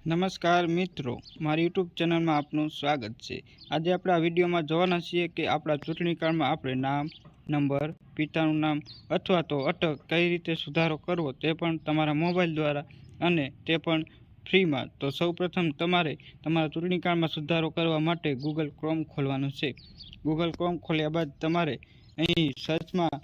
નમસ્કાર મિત્રો, મારી યુટ્યુબ ચેનલમાં આપનું સ્વાગત છે. આજે આપણે આ વિડીયોમાં જોવાના છીએ કે આપણા ચૂંટણી કાર્ડમાં આપણે નામ, નંબર, પિતાનું નામ અથવા તો અટક કઈ રીતે સુધારો કરવો તે પણ તમારા મોબાઈલ દ્વારા અને તે પણ ફ્રીમાં. તો સૌપ્રથમ તમારે તમારા ચૂંટણી કાર્ડમાં સુધારો કરવા માટે ગૂગલ ક્રોમ ખોલવાનું છે. ગૂગલ ક્રોમ ખોલ્યા બાદ તમારે અહીં સર્ચમાં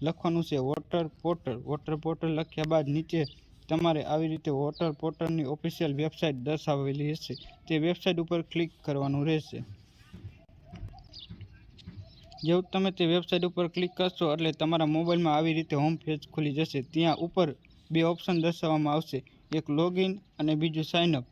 લખવાનું છે વોટર પોર્ટલ વોટર પોર્ટલ લખ્યા બાદ નીચે તમારે આવી રીતે વોટર પોર્ટલની ઓફિશિયલ વેબસાઇટ દર્શાવેલી હશે. તે વેબસાઇટ ઉપર ક્લિક કરવાનું રહેશે. જેવું તમે તે વેબસાઇટ ઉપર ક્લિક કરશો એટલે તમારા મોબાઈલમાં આવી રીતે હોમ પેજ ખુલી જશે. ત્યાં ઉપર બે ઓપ્શન દર્શાવવામાં આવશે. એક લોગિન અને બીજું સાઇન અપ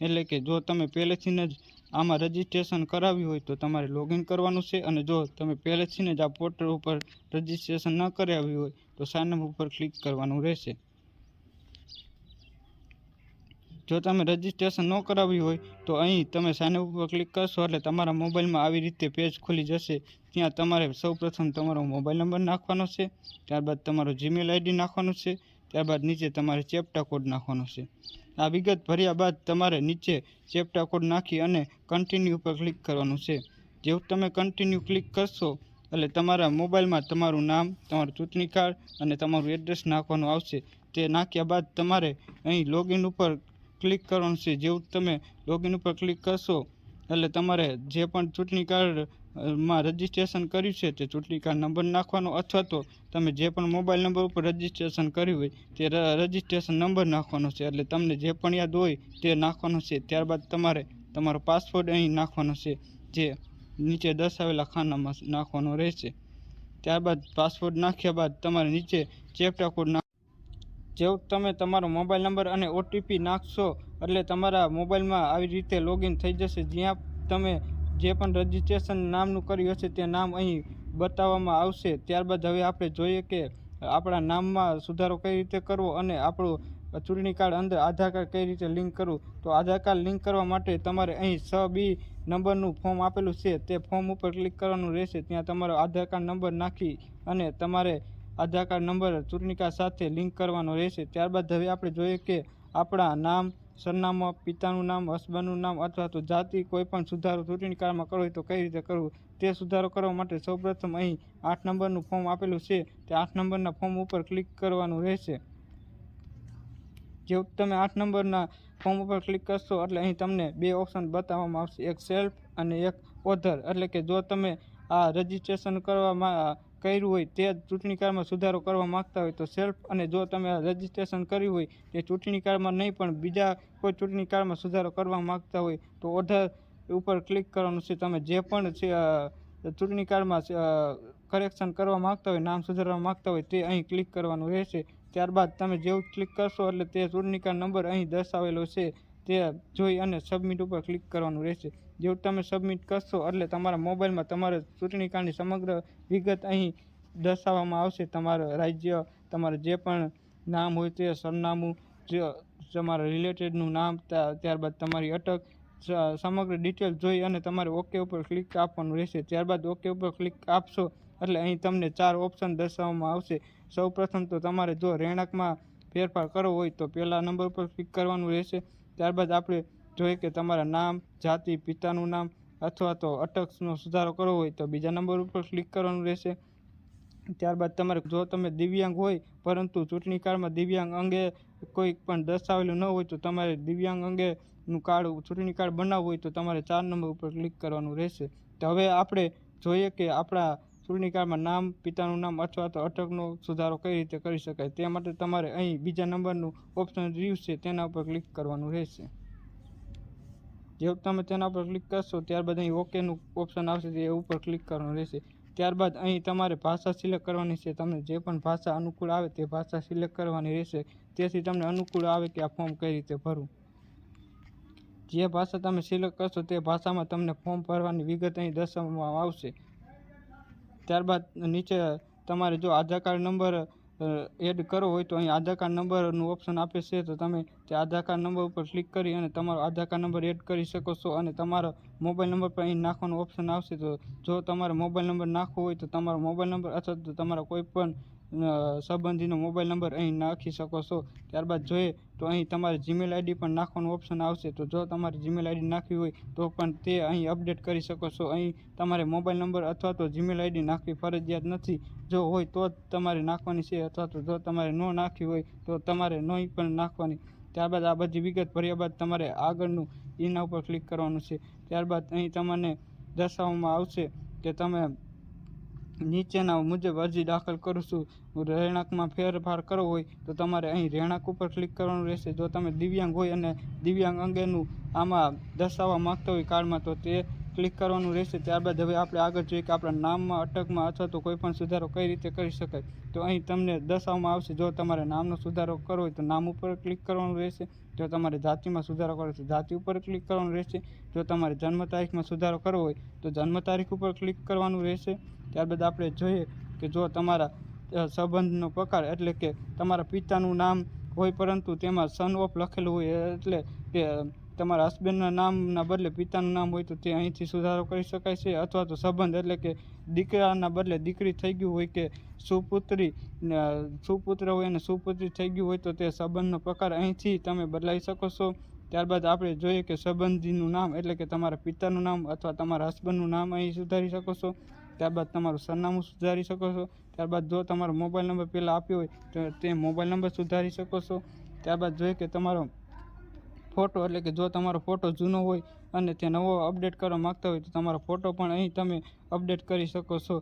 એટલે કે જો તમે પહેલેથી જ આમાં રજિસ્ટ્રેશન કરાવ્યું હોય તો તમારે લોગિન કરવાનું છે અને જો તમે પહેલેથી જ આ પોર્ટલ ઉપર રજિસ્ટ્રેશન ન કરાવ્યું હોય તો સાઇન અપ ઉપર ક્લિક કરવાનું રહેશે. જો તમે રજિસ્ટ્રેશન ન કરાવ્યું હોય, તો અહીં તમે સાઇન ઉપર ક્લિક કરશો એટલે તમારા મોબાઈલમાં આવી રીતે પેજ ખુલી જશે. ત્યાં તમારે સૌપ્રથમ તમારો મોબાઈલ નંબર નાખવાનો છે, ત્યારબાદ તમારો જીમેલ આઈડી નાખવાનું છે, ત્યારબાદ નીચે તમારે ચેપ્ટા કોડ નાખવાનો છે. આ વિગત ભર્યા બાદ તમારે નીચે ચેપ્ટા કોડ નાખી અને કન્ટિન્યુ ઉપર ક્લિક કરવાનું છે. જેવું તમે કન્ટિન્યુ ક્લિક કરશો, એટલે તમારા મોબાઈલમાં તમારું નામ, તમારું ચૂંટણી કાર્ડ અને તમારું એડ્રેસ નાખવાનું આવશે. તે નાખ્યા બાદ તમારે અહીં લોગિન ઉપર ક્લિક કરવાનું છે. જેવું તમે લોગિન ઉપર ક્લિક કરશો, એટલે તમારે જે પણ ચૂંટણી કાર્ડમાં રજિસ્ટ્રેશન કર્યું છે, તે ચૂંટણી કાર્ડ નંબર નાખવાનો અથવા તો તમે જે પણ મોબાઈલ નંબર ઉપર રજિસ્ટ્રેશન કર્યું હોય, તે રજિસ્ટ્રેશન નંબર નાખવાનો છે. એટલે તમને જે પણ યાદ હોય, તે નાખવાનો છે. ત્યારબાદ તમારે તમારો પાસવર્ડ અહીં નાખવાનો છે, જે નીચે દર્શાવેલા ખાનામાં નાખવાનો રહેશે. ત્યારબાદ પાસવર્ડ નાખ્યા બાદ તમારે નીચે ચેપ્ટા કોડ જેવું તમે તમારો મોબાઈલ નંબર અને ઓટીપી નાખશો એટલે તમારા મોબાઈલમાં આવી રીતે લોગિન થઈ જશે. જ્યાં તમે જે પણ રજિસ્ટ્રેશન નામનું કર્યું હશે તે નામ અહીં બતાવવામાં આવશે. ત્યારબાદ હવે આપણે જોઈએ કે આપણા નામમાં સુધારો કઈ રીતે કરવો અને આપણું ચૂંટણી કાર્ડ અંદર આધાર કાર્ડ કઈ રીતે લિંક કરવું. તો આધાર કાર્ડ લિંક કરવા માટે તમારે અહીં છ બી નંબરનું ફોર્મ આપેલું છે. તે ફોર્મ ઉપર ક્લિક કરવાનું રહેશે. ત્યાં તમારો આધાર કાર્ડ નંબર નાખી અને તમારે આધાર કાર્ડ નંબર ચૂંટણી કાર્ડ સાથે લિંક કરવાનો રહેશે. ત્યારબાદ હવે આપણે જોઈએ કે આપણા નામ, સરનામા, પિતાનું નામ, હસબન્ડનું નામ અથવા તો જાતિ કોઈપણ સુધારો ચૂંટણી કાર્ડમાં કરવો હોય તો કઈ રીતે કરવું? તે સુધારો કરવા માટે સૌપ્રથમ અહીં આઠ નંબરનું ફોર્મ આપેલું છે. તે આઠ નંબરના ફોર્મ ઉપર ક્લિક કરવાનું રહેશે. જેવું તમે આઠ નંબરના ફોર્મ ઉપર ક્લિક કરશો એટલે અહીં તમને બે ઓપ્શન બતાવવામાં આવશે. એક સેલ્ફ અને એક ઓધર. એટલે કે જો તમે આ રજિસ્ટ્રેશન કરવામાં કર્યું હોય તે ચૂંટણી કાર્ડમાં સુધારો કરવા માગતા હોય તો સેલ્ફ અને જો તમે રજિસ્ટ્રેશન કર્યું હોય તે ચૂંટણી કાર્ડમાં નહીં પણ બીજા કોઈ ચૂંટણી કાર્ડમાં સુધારો કરવા માગતા હોય તો ઓર્ડર ઉપર ક્લિક કરવાનું છે. તમે જે પણ છે ચૂંટણી કાર્ડમાં કરેક્શન કરવા માગતા હોય, નામ સુધારવા માગતા હોય તે અહીં ક્લિક કરવાનું રહેશે. ત્યારબાદ તમે જેવું ક્લિક કરશો એટલે તે ચૂંટણી કાર્ડ નંબર અહીં દર્શાવેલો છે. તે જોઈ અને સબમિટ ઉપર ક્લિક કરવાનું રહેશે. જેવું તમે સબમિટ કરશો, એટલે તમારા મોબાઈલમાં તમારે ચૂંટણી કાર્ડની સમગ્ર વિગત અહીં દર્શાવવામાં આવશે. તમારું રાજ્ય, તમારે જે પણ નામ હોય તે સરનામું તમારા રિલેટેડનું નામ ત્યારબાદ તમારી અટક સમગ્ર ડિટેલ જોઈ અને તમારે ઓકે ઉપર ક્લિક આપવાનું રહેશે. ત્યારબાદ ઓકે ઉપર ક્લિક આપશો, એટલે અહીં તમને ચાર ઓપ્શન દર્શાવવામાં આવશે. સૌપ્રથમ તો તમારે જો રહેણાંકમાં ફેરફાર કરવો હોય તો પહેલા નંબર ઉપર ક્લિક કરવાનું રહેશે. ત્યારબાદ આપણે જોઈએ કે તમારા નામ, જાતિ, પિતાનું નામ અથવા તો અટકનો સુધારો કરવો હોય તો બીજા નંબર ઉપર ક્લિક કરવાનું રહેશે. ત્યારબાદ તમારે જો તમે દિવ્યાંગ હોય, પરંતુ ચૂંટણી કાર્ડમાં દિવ્યાંગ અંગે કોઈ પણ દર્શાવેલું ન હોય તો તમારે દિવ્યાંગ અંગેનું કાર્ડ, ચૂંટણી કાર્ડ બનાવવું હોય તો તમારે ચાર નંબર ઉપર ક્લિક કરવાનું રહેશે. તો હવે આપણે જોઈએ કે આપણા ચૂંટણી કાર્ડમાં નામ, પિતાનું નામ અથવા તો અટકનો સુધારો કઈ રીતે કરી શકાય. તે માટે તમારે અહીં બીજા નંબરનું ઓપ્શન રહ્યું છે, તેના ઉપર ક્લિક કરવાનું રહેશે. જેવું તમે તેના પર ક્લિક કરશો, ત્યારબાદ અહીં ઓકેનું ઓપ્શન આવશે તે ઉપર ક્લિક કરવાનું રહેશે. ત્યારબાદ અહીં તમારે ભાષા સિલેક્ટ કરવાની છે. તમને જે પણ ભાષા અનુકૂળ આવે તે ભાષા સિલેક્ટ કરવાની રહેશે. તેથી તમને અનુકૂળ આવે કે આ ફોર્મ કઈ રીતે ભરવું. જે ભાષા તમે સિલેક્ટ કરશો તે ભાષામાં તમને ફોર્મ ભરવાની વિગત અહીં દર્શાવવામાં આવશે. ત્યારબાદ નીચે તમારે જો આધાર કાર્ડ નંબર એડ કરવો હોય તો અહીં આધાર કાર્ડ નંબરનું ઓપ્શન આપે છે. તો તમે તે આધાર કાર્ડ નંબર ઉપર ક્લિક કરી અને તમારો આધાર કાર્ડ નંબર એડ કરી શકો છો અને તમારો મોબાઈલ નંબર પણ અહીં નાખવાનો ઓપ્શન આવશે. તો જો તમારો મોબાઈલ નંબર નાખવો હોય તો તમારો મોબાઈલ નંબર અથવા તો તમારા કોઈ પણ અ, સંબંધીનો મોબાઈલ નંબર અહીં નાખી શકો છો. ત્યારબાદ જોઈએ તો અહીં તમારે જીમેલ આઈડી પણ નાખવાનું ઓપ્શન આવશે. તો જો તમારે જીમેલ આઈડી નાખવી હોય, તો પણ તે અહીં અપડેટ કરી શકો છો. અહીં તમારે મોબાઈલ નંબર અથવા તો જીમેલ આઈડી નાખવી ફરજિયાત નથી. જો હોય તો જ તમારે નાખવાની છે, અથવા તો જો તમારે ન નાખવી હોય, તો તમારે નહીં પણ નાખવાની. ત્યારબાદ આ બધી વિગત ભર્યા બાદ તમારે આગળનું એના ઉપર ક્લિક કરવાનું છે. ત્યારબાદ અહીં તમને દર્શાવવામાં આવશે કે તમે નીચેના મુજબ અરજી દાખલ કરું છું. રહેણાંકમાં ફેરફાર કરવો હોય તો તમારે અહીં રહેણાંક ઉપર ક્લિક કરવાનું રહેશે. જો તમે દિવ્યાંગ હોય અને દિવ્યાંગ અંગેનું આમાં દર્શાવવા માગતા હોય કાર્ડમાં, તો તે ક્લિક કરવાનું રહેશે, ત્યારબાદ હવે આપણે આગળ જોઈએ કે આપણા નામમાં, અટકમાં અથવા તો કોઈ પણ સુધારો કઈ રીતે કરી શકાય. તો અહીં તમને દર્શાવવામાં આવશે, જો તમારે નામનો સુધારો કરવો હોય તો નામ ઉપર ક્લિક કરવાનું રહેશે, જો તમારે જાતિમાં સુધારો કરવો તો જાતિ ઉપર ક્લિક કરવાનું રહેશે, જો તમારે જન્મ તારીખમાં સુધારો કરવો હોય તો જન્મ તારીખ ઉપર ક્લિક કરવાનું રહેશે. ત્યારબાદ આપણે જોઈએ કે જો તમારા સંબંધનો પ્રકાર એટલે કે તમારા પિતાનું નામ હોય પરંતુ તેમાં સન ઓફ લખેલું હોય એટલે કે તમારા હસબન્ડના નામના બદલે પિતાનું નામ હોય તો તે અહીંથી સુધારો કરી શકાય છે અથવા તો સંબંધ એટલે કે દીકરાના બદલે દીકરી થઈ ગયું હોય કે સુપુત્રી સુપુત્ર હોય અને સુપુત્રી થઈ ગયું હોય તો તે સંબંધનો પ્રકાર અહીંથી તમે બદલાવી શકો છો. ત્યારબાદ આપણે જોઈએ કે સંબંધીનું નામ એટલે કે તમારા પિતાનું નામ અથવા તમારા હસબન્ડનું નામ અહીં સુધારી શકો છો. ત્યારબાદ તમારું સરનામું સુધારી શકો છો. ત્યારબાદ જો તમારો મોબાઈલ નંબર પહેલાં આપ્યો હોય તો તે મોબાઈલ નંબર સુધારી શકો છો. ત્યારબાદ જોઈએ કે તમારો ફોટો એટલે કે જો તમારો ફોટો જૂનો હોય અને તે નવો અપડેટ કરવા માગતા હોય તો તમારો ફોટો પણ અહીં તમે અપડેટ કરી શકો છો.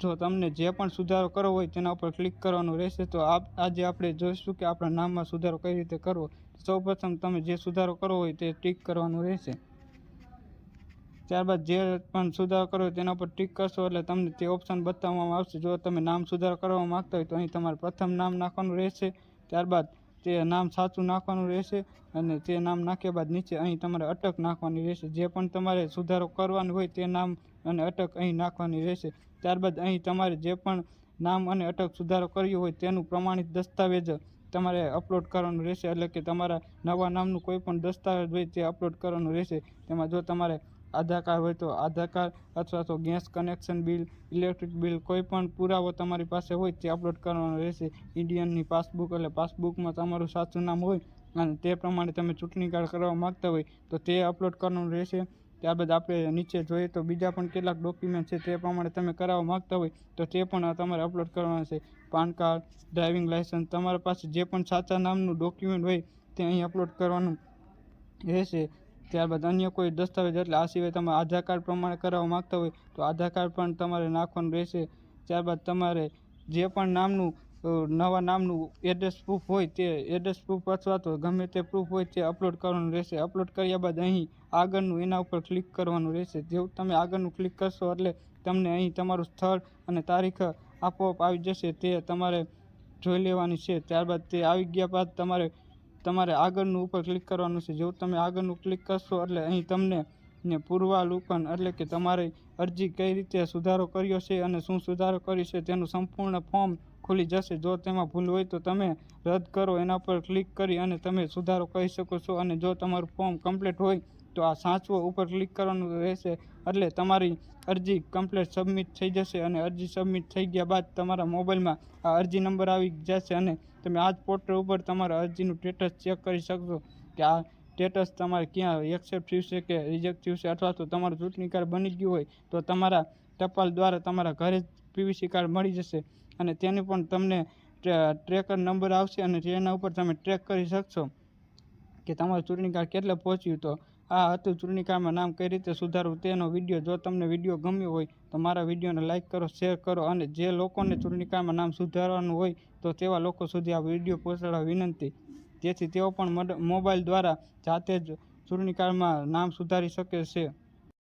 જો તમને જે પણ સુધારો કરવો હોય તેના ઉપર ક્લિક કરવાનું રહેશે, તો આજે આપણે જોઈશું કે આપણા નામમાં સુધારો કઈ રીતે કરવો. સૌપ્રથમ તમે જે સુધારો કરવો હોય તે ટીક કરવાનું રહેશે. ત્યારબાદ જે પણ સુધારો કરો તેના ઉપર ટીક કરશો, એટલે તમને તે ઓપ્શન બતાવવામાં આવશે. જો તમે નામ સુધારો કરવા માંગતા હોય તો અહીં તમારે પ્રથમ નામ નાખવાનું રહેશે. ત્યારબાદ તે નામ સાચું નાખવાનું રહેશે અને તે નામ નાખ્યા બાદ નીચે અહીં તમારે અટક નાખવાની રહેશે. જે પણ તમારે સુધારો કરવાનો હોય તે નામ અને અટક અહીં નાખવાની રહેશે. ત્યારબાદ અહીં તમારે જે પણ નામ અને અટક સુધારો કર્યો હોય તેનું પ્રમાણિત દસ્તાવેજ તમારે અપલોડ કરવાનું રહેશે. એટલે કે તમારા નવા નામનું કોઈ પણ દસ્તાવેજ હોય તે અપલોડ કરવાનું રહેશે. તેમાં જો તમારે આધાર કાર્ડ હોય તો આધાર કાર્ડ અથવા તો gas connection bill, electric bill, કોઈ પણ પુરાવો તમારી પાસે હોય તે અપલોડ કરવાનો રહેશે. ઇન્ડિયનની પાસબુક એટલે પાસબુકમાં તમારું સાચું નામ હોય અને તે પ્રમાણે તમે ચૂંટણી કાર્ડ કરવા માગતા હોય તો તે અપલોડ કરવાનું રહેશે. ત્યારબાદ આપણે નીચે જોઈએ તો બીજા પણ કેટલાક ડોક્યુમેન્ટ છે તે પ્રમાણે તમે કરાવવા માગતા હોય તો તે પણ તમારે અપલોડ કરવાના છે. પાન કાર્ડ, ડ્રાઇવિંગ લાઇસન્સ, તમારા પાસે જે પણ સાચા નામનું ડોક્યુમેન્ટ હોય તે અહીં અપલોડ કરવાનું રહેશે. ત્યારબાદ અન્ય કોઈ દસ્તાવેજ એટલે આ સિવાય તમે આધાર કાર્ડ પ્રમાણે કરાવવા માગતા હોય તો આધાર કાર્ડ પણ તમારે નાખવાનું રહેશે. ત્યારબાદ તમારે જે પણ નામનું નવા નામનું એડ્રેસ પ્રૂફ હોય તે એડ્રેસ પ્રૂફ અથવા તો ગમે તે પ્રૂફ હોય તે અપલોડ કરવાનું રહેશે. અપલોડ કર્યા બાદ અહીં આગળનું એના ઉપર ક્લિક કરવાનું રહેશે. જેવું તમે આગળનું ક્લિક કરશો એટલે તમને અહીં તમારું સ્થળ અને તારીખ આપોઆપ આવી જશે. તે તમારે જોઈ લેવાની છે. ત્યારબાદ તે આવી ગયા બાદ તમારે તમારે આગળનું ઉપર ક્લિક કરવાનું છે. જેવું તમે આગળનું ક્લિક કરશો એટલે અહીં તમને ને પૂર્વાવલોકન એટલે કે તમારી અરજી કઈ રીતે સુધારો કર્યો છે અને શું સુધારો કર્યો છે તેનું સંપૂર્ણ ફોર્મ ખુલી જશે. જો તેમાં ભૂલ હોય તો તમે રદ કરો, એના પર ક્લિક કરી અને તમે સુધારો કરી શકો છો. અને જો તમારું ફોર્મ કમ્પ્લીટ હોય તો આ સાચવો ઉપર ક્લિક કરવાનું રહેશે. એટલે તમારી અરજી કમ્પ્લીટ સબમિટ થઈ જશે અને અરજી સબમિટ થઈ ગયા બાદ તમારા મોબાઈલમાં આ અરજી નંબર આવી જશે અને તમે આ જ પોર્ટલ ઉપર તમારા અરજીનું સ્ટેટસ ચેક કરી શકશો કે આ સ્ટેટસ તમારે ક્યાં એક્સેપ્ટ થયું છે કે રિજેક્ટ થયું છે અથવા તો તમારું ચૂંટણી કાર્ડ બની ગયું હોય તો તમારા ટપાલ દ્વારા તમારા ઘરે જ પીવીસી કાર્ડ મળી જશે અને તેની પણ તમને ટ્રેકર નંબર આવશે અને તેના ઉપર તમે ટ્રેક કરી શકશો કે તમારું ચૂંટણી કાર્ડ કેટલે પહોંચ્યું તો આ હતું ચૂંટણીકાળમાં નામ કઈ રીતે સુધારવું તેનો વીડિયો. જો તમને વીડિયો ગમ્યો હોય તો મારા વિડીયોને લાઇક કરો, શેર કરો અને જે લોકોને ચૂંટણીકાળમાં નામ સુધારવાનું હોય તો તેવા લોકો સુધી આ વીડિયો પહોંચાડવા વિનંતી. જેથી તેઓ પણ મોબાઈલ દ્વારા જાતે જ ચૂંટણીકાળમાં નામ સુધારી શકે છે.